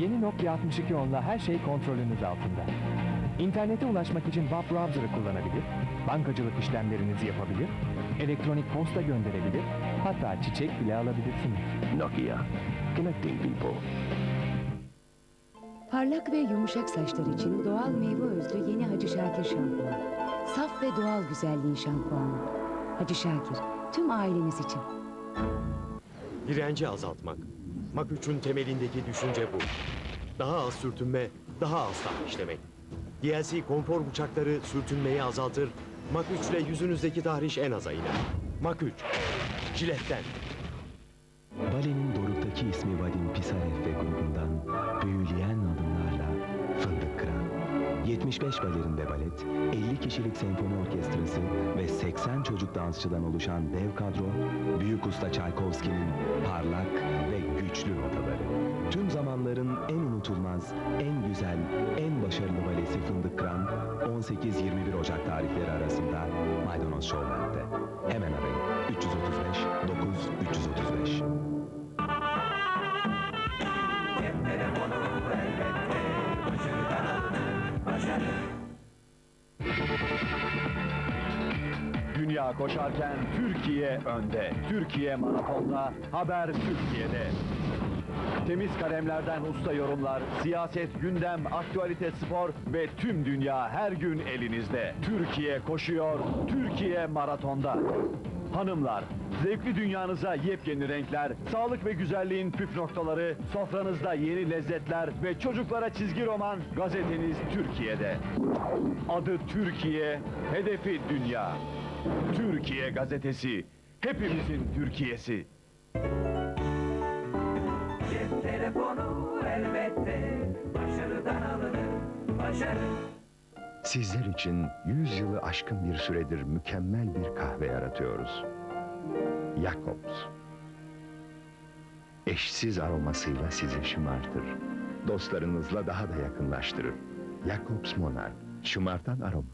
Yeni Nokia 6210'la her şey kontrolünüz altında. İnternete ulaşmak için web browser'ı kullanabilir, bankacılık işlemlerinizi yapabilir, elektronik posta gönderebilir, hatta çiçek bile alabilirsiniz. Nokia. Connecting people. Parlak ve yumuşak saçlar için doğal meyve özlü yeni Hacı Şakir şampuanı. Saf ve doğal güzelliğin şampuanı. Hacı Şakir, tüm aileniz için. Direnci azaltmak. Mak 3'ün temelindeki düşünce bu. Daha az sürtünme, daha az tahriş işlemek. DLC konfor bıçakları sürtünmeyi azaltır. Mak 3 ile yüzünüzdeki tahriş en aza iner. Mak 3. Ciletten. Bale'nin doruktaki 75 balerin ve balet, 50 kişilik senfoni orkestrası ve 80 çocuk dansçıdan oluşan dev kadro, Büyük Usta Çaykovski'nin parlak ve güçlü notaları. Tüm zamanların en unutulmaz, en güzel, en başarılı balesi Fındık Kıran, 18-21 Ocak tarihleri arasında Maydanoz Showland'de. Dünya koşarken Türkiye önde. Türkiye maratonda, haber Türkiye'de. Temiz kalemlerden usta yorumlar, siyaset, gündem, aktualite, spor ve tüm dünya her gün elinizde. Türkiye koşuyor, Türkiye maratonda. Hanımlar, zevkli dünyanıza yepyeni renkler, sağlık ve güzelliğin püf noktaları, sofranızda yeni lezzetler ve çocuklara çizgi roman gazeteniz Türkiye'de. Adı Türkiye, hedefi dünya. Türkiye gazetesi, hepimizin Türkiye'si. Cep telefonu elbette başarıdan alınır. Başarı. Sizler için 100 yılı aşkın bir süredir mükemmel bir kahve yaratıyoruz. Jacobs. Eşsiz aromasıyla sizi şımartır. Dostlarınızla daha da yakınlaştırır. Jacobs Monarch. Şımartan aroma.